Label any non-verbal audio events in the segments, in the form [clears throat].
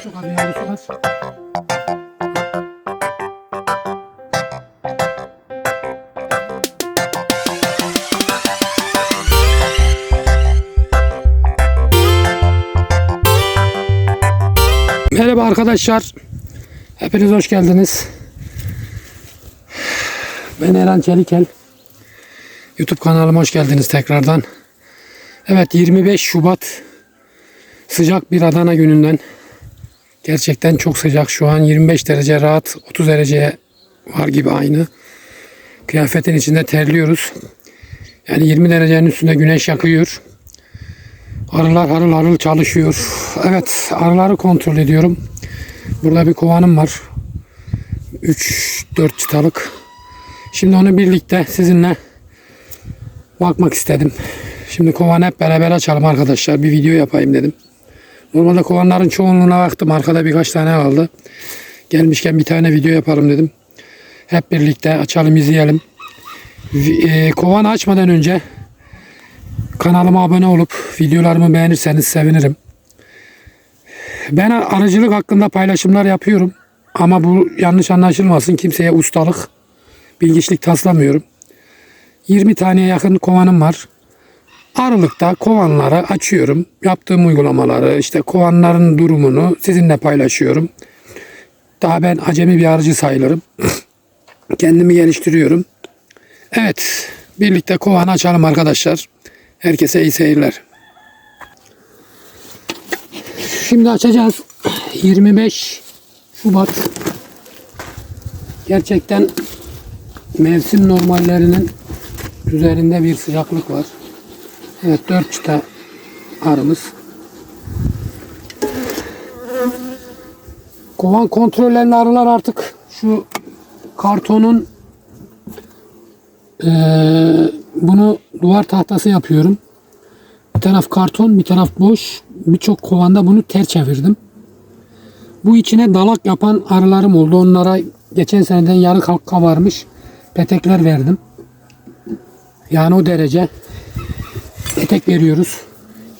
Bir yavrusu var. Merhaba arkadaşlar. Hepiniz hoş geldiniz. Ben Eren Çelikel. YouTube kanalıma hoş geldiniz tekrardan. Evet 25 Şubat sıcak bir Adana gününden. Gerçekten çok sıcak şu an 25 derece rahat 30 dereceye var gibi aynı. Kıyafetin içinde terliyoruz. Yani 20 derecenin üstünde güneş yakıyor. Arılar harıl harıl çalışıyor. Evet arıları kontrol ediyorum. Burada bir kovanım var. 3-4 çıtalık. Şimdi onu birlikte sizinle bakmak istedim. Şimdi kovanı hep beraber açalım arkadaşlar. Bir video yapayım dedim. Normalde kovanların çoğunluğuna baktım. Arkada birkaç tane kaldı. Gelmişken bir tane video yapalım dedim. Hep birlikte açalım izleyelim. E, kovanı açmadan önce kanalıma abone olup videolarımı beğenirseniz sevinirim. Ben arıcılık hakkında paylaşımlar yapıyorum. Ama bu yanlış anlaşılmasın. Kimseye ustalık, bilgiçlik taslamıyorum. 20 taneye yakın kovanım var. Aralıkta kovanları açıyorum. Yaptığım uygulamaları, işte kovanların durumunu sizinle paylaşıyorum. Daha ben acemi bir arıcı sayılırım. [clears throat] Kendimi geliştiriyorum. Evet, birlikte kovanı açalım arkadaşlar. Herkese iyi seyirler. Şimdi açacağız. 25 Şubat. Gerçekten mevsim normallerinin üzerinde bir sıcaklık var. Evet 4 çıta arımız. Kovan kontrollerini arılar artık şu kartonun eee, bunu duvar tahtası yapıyorum. Bir taraf karton, bir taraf boş. Birçok kovanda bunu ter çevirdim. Bu içine dalak yapan arılarım oldu. Onlara geçen seneden yarı kalk kabarmış petekler verdim. Yani o derece petek veriyoruz.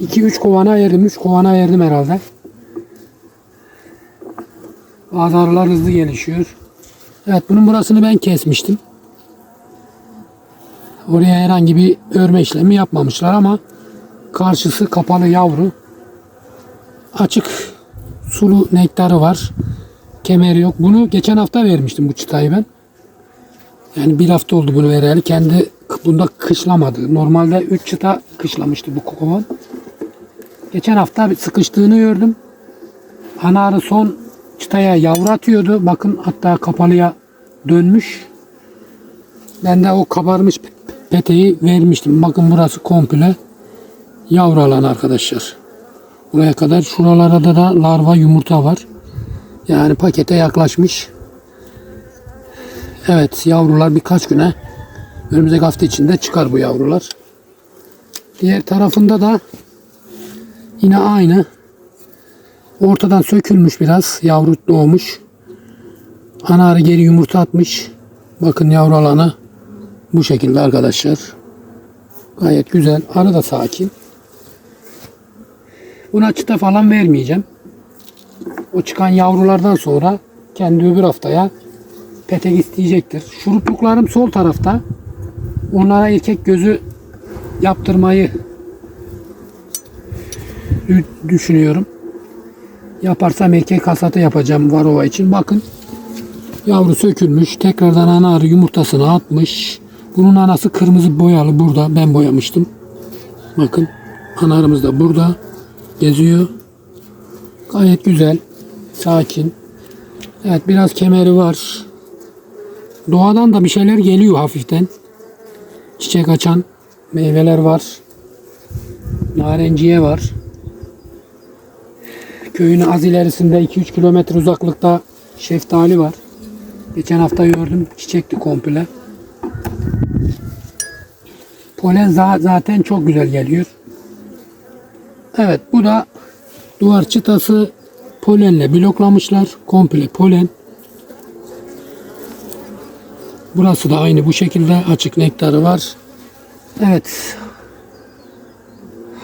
2-3 kovana ayırdım. 3 kovana ayırdım herhalde. Bazı arılar hızlı gelişiyor. Evet bunun burasını ben kesmiştim. Oraya herhangi bir örme işlemi yapmamışlar ama karşısı kapalı yavru. Açık sulu nektarı var. Kemeri yok. Bunu geçen hafta vermiştim bu çıtayı ben. Yani bir hafta oldu bunu vereli. Kendi bunda kışlamadı. Normalde 3 çıta kışlamıştı bu kovan. Geçen hafta bir sıkıştığını gördüm. Ana arı son çıtaya yavru atıyordu. Bakın hatta kapalıya dönmüş. Ben de o kabarmış pe- peteği vermiştim. Bakın burası komple yavru alan arkadaşlar. Buraya kadar şuralarda da larva yumurta var. Yani pakete yaklaşmış. Evet yavrular birkaç güne önümüzdeki hafta içinde çıkar bu yavrular. Diğer tarafında da yine aynı. Ortadan sökülmüş biraz. Yavru doğmuş. Ana arı geri yumurta atmış. Bakın yavru alanı bu şekilde arkadaşlar. Gayet güzel. Arı da sakin. Buna çıta falan vermeyeceğim. O çıkan yavrulardan sonra kendi öbür haftaya petek isteyecektir. Şurupluklarım sol tarafta. Onlara erkek gözü yaptırmayı dü- düşünüyorum. Yaparsam erkek hasatı yapacağım varova için. Bakın yavru sökülmüş. Tekrardan ana arı yumurtasını atmış. Bunun anası kırmızı boyalı burada. Ben boyamıştım. Bakın ana arımız da burada. Geziyor. Gayet güzel. Sakin. Evet biraz kemeri var. Doğadan da bir şeyler geliyor hafiften. Çiçek açan meyveler var. Narenciye var. Köyün az ilerisinde 2-3 kilometre uzaklıkta şeftali var. Geçen hafta gördüm. Çiçekti komple. Polen za- zaten çok güzel geliyor. Evet bu da duvar çıtası polenle bloklamışlar. Komple polen. Burası da aynı bu şekilde açık nektarı var. Evet.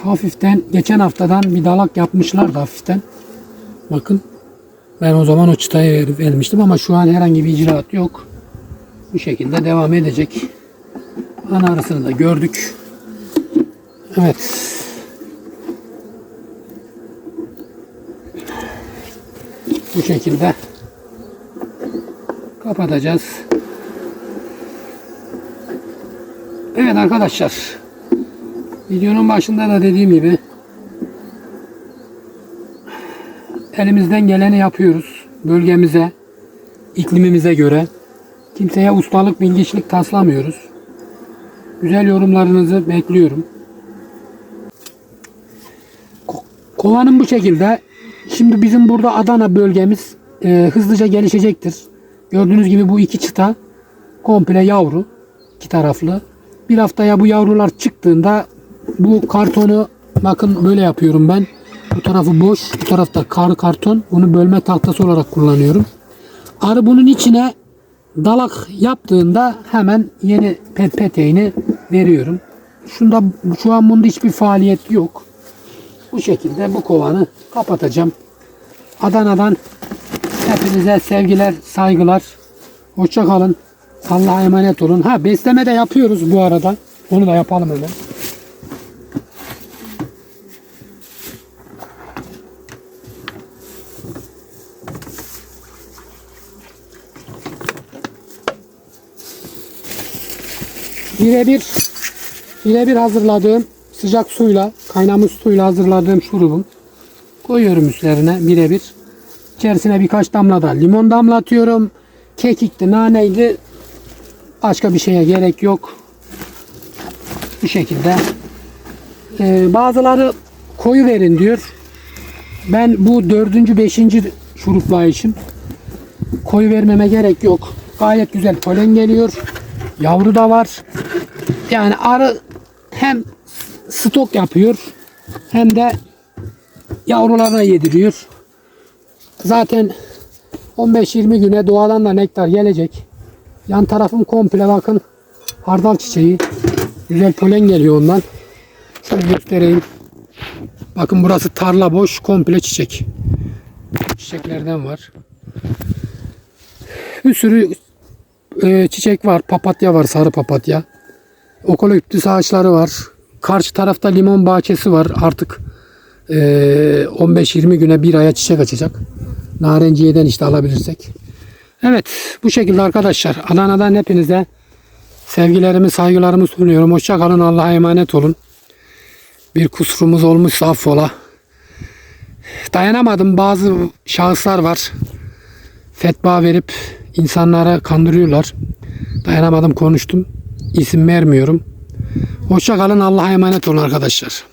Hafiften geçen haftadan bir dalak yapmışlar hafiften. Bakın Ben o zaman o çıtayı ver- vermiştim ama şu an herhangi bir icraat yok. Bu şekilde devam edecek. Ana arasını da gördük. Evet. Bu şekilde kapatacağız. Evet arkadaşlar. Videonun başında da dediğim gibi elimizden geleni yapıyoruz. Bölgemize, iklimimize göre. Kimseye ustalık, bilgiçlik taslamıyoruz. Güzel yorumlarınızı bekliyorum. Ko- Kovanın bu şekilde. Şimdi bizim burada Adana bölgemiz e, hızlıca gelişecektir. Gördüğünüz gibi bu iki çıta komple yavru. iki taraflı. Bir haftaya bu yavrular çıktığında bu kartonu bakın böyle yapıyorum ben. Bu tarafı boş, bu tarafta kar karton. Bunu bölme tahtası olarak kullanıyorum. Arı bunun içine dalak yaptığında hemen yeni pet peteğini veriyorum. Şunda şu an bunda hiçbir faaliyet yok. Bu şekilde bu kovanı kapatacağım. Adana'dan hepinize sevgiler, saygılar. Hoşça kalın. Allah'a emanet olun. Ha besleme de yapıyoruz bu arada. Onu da yapalım hemen. Birebir birebir hazırladığım sıcak suyla, kaynamış suyla hazırladığım şurubum koyuyorum üzerine birebir. İçerisine birkaç damla da limon damlatıyorum. Kekikti, naneydi. Başka bir şeye gerek yok. Bu şekilde. Ee, bazıları koyu verin diyor. Ben bu dördüncü, beşinci şuruplayışım. Koyu vermeme gerek yok. Gayet güzel polen geliyor. Yavru da var. Yani arı hem stok yapıyor hem de yavrularına yediriyor. Zaten 15-20 güne doğadan da nektar gelecek. Yan tarafım komple bakın hardal çiçeği. Güzel polen geliyor ondan. Şöyle göstereyim. Bakın burası tarla boş komple çiçek. Çiçeklerden var. Bir sürü e, çiçek var. Papatya var. Sarı papatya. Okoliptüs ağaçları var. Karşı tarafta limon bahçesi var. Artık e, 15-20 güne bir aya çiçek açacak. Narenciyeden işte alabilirsek. Evet bu şekilde arkadaşlar. Adana'dan hepinize sevgilerimi saygılarımı sunuyorum. Hoşça kalın. Allah'a emanet olun. Bir kusurumuz olmuşsa affola. Dayanamadım. Bazı şahıslar var. Fetva verip insanlara kandırıyorlar. Dayanamadım konuştum. İsim vermiyorum. Hoşça kalın. Allah'a emanet olun arkadaşlar.